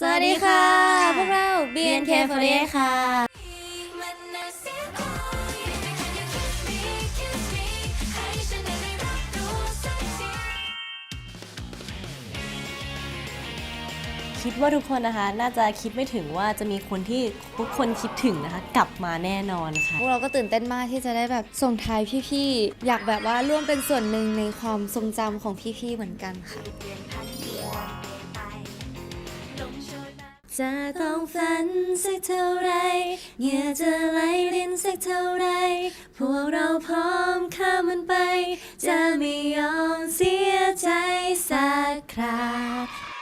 สวัสดีค่ะ พวกเรา BNK48 ค่ะมันน่าเสียดายอย่าคิด me kiss me ให้ฉันได้รับรู้สักทีคิดว่าทุกคนนะคะ น่าจะคิดไม่ถึงว่าจะมีคนที่ทุกคนคิดถึงนะคะ กลับมาแน่นอนค่ะ พวกเราก็ตื่นเต้นมากที่จะได้แบบส่งท้ายพี่ๆ อยากแบบว่าร่วมเป็นส่วนหนึ่งในความทรงจำของพี่ๆ เหมือนกันค่ะ จะต้องฝันสักเท่าไรเหงื่อจะไหลลินสักเท่าไร พวกเราพร้อมข้ามมันไป จะไม่ยอมเสียใจสักครา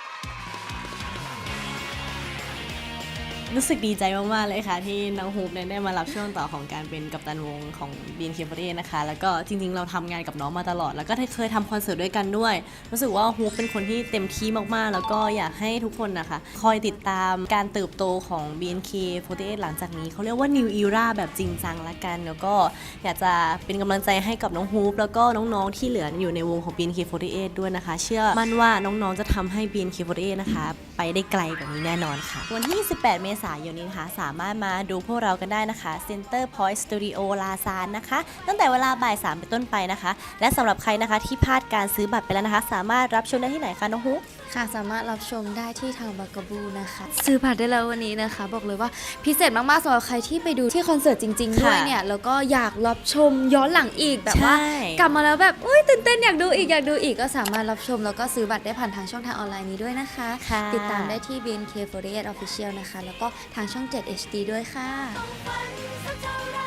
รู้สึกดีใจมาก ๆ เลยค่ะ ที่น้องฮูปเนี่ยได้มารับช่วงต่อของการเป็นกัปตันวงของ b n k 4 8นะคะ แล้วก็จริง ๆ เราทำงานกับน้องมาตลอด แล้วก็เคยทำคอนเสิร์ตด้วยกันด้วย รู้สึกว่าฮูปเป็นคนที่เต็มที่มาก ๆ แล้วก็อยากให้ทุกคนนะคะ คอยติดตามการเติบโตของ BNK48 หลังจากนี้เขาเรียกว่า New Era แบบจริงจังละกัน แล้วก็อยากจะเป็นกำลังใจให้กับน้องฮูปแล้วก็น้องๆที่เหลืออยู่ในวงของ BNK48 ด้วยนะคะ เชื่อมั่นว่าน้องๆจะทำให้ BNK48 นะคะ ไปได้ไกลกว่านี้แน่นอนค่ะ วันที่ 18 เมษายนนี้นะคะ สามารถมาดูพวกเรากันได้นะคะ Center Point Studio ลาซานนะคะ ตั้งแต่เวลาบ่าย3เป็นต้นไปนะคะ และสำหรับใครนะคะที่พลาดการซื้อบัตรไปแล้วนะคะ สามารถรับชมได้ที่ไหนคะน้องฮุกค่ะสามารถรับชมได้ที่ทางบากาบูนะคะ ซื้อบัตรได้แล้ววันนี้นะคะ บอกเลยว่าพิเศษมากๆสำหรับใครที่ไปดูที่คอนเสิร์ตจริงๆด้วยค่ะเนี่ยแล้วก็อยากรับชมย้อนหลังอีกแบบว่าใช่กลับมาแล้วแบบอุ้ยตื่นเต้นอยากดูอีกอยากดูอีกก็สามารถรับชม แล้วก็ซื้อบัตรได้ผ่านทางช่องทางออนไลน์นี้ด้วยนะคะค่ะติดตามได้ที่ BNK48 Official นะคะ แล้วก็ทางช่อง 7 HD ด้วยค่ะฝัน